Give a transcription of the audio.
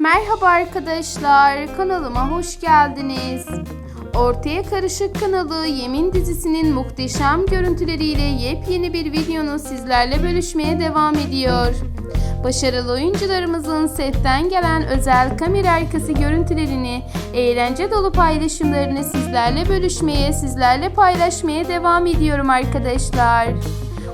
Merhaba arkadaşlar, kanalıma hoş geldiniz. Ortaya Karışık kanalı Yemin dizisinin muhteşem görüntüleriyle yepyeni bir videonu sizlerle bölüşmeye devam ediyor. Başarılı oyuncularımızın setten gelen özel kamera arkası görüntülerini, eğlence dolu paylaşımlarını sizlerle bölüşmeye, sizlerle paylaşmaya devam ediyorum arkadaşlar.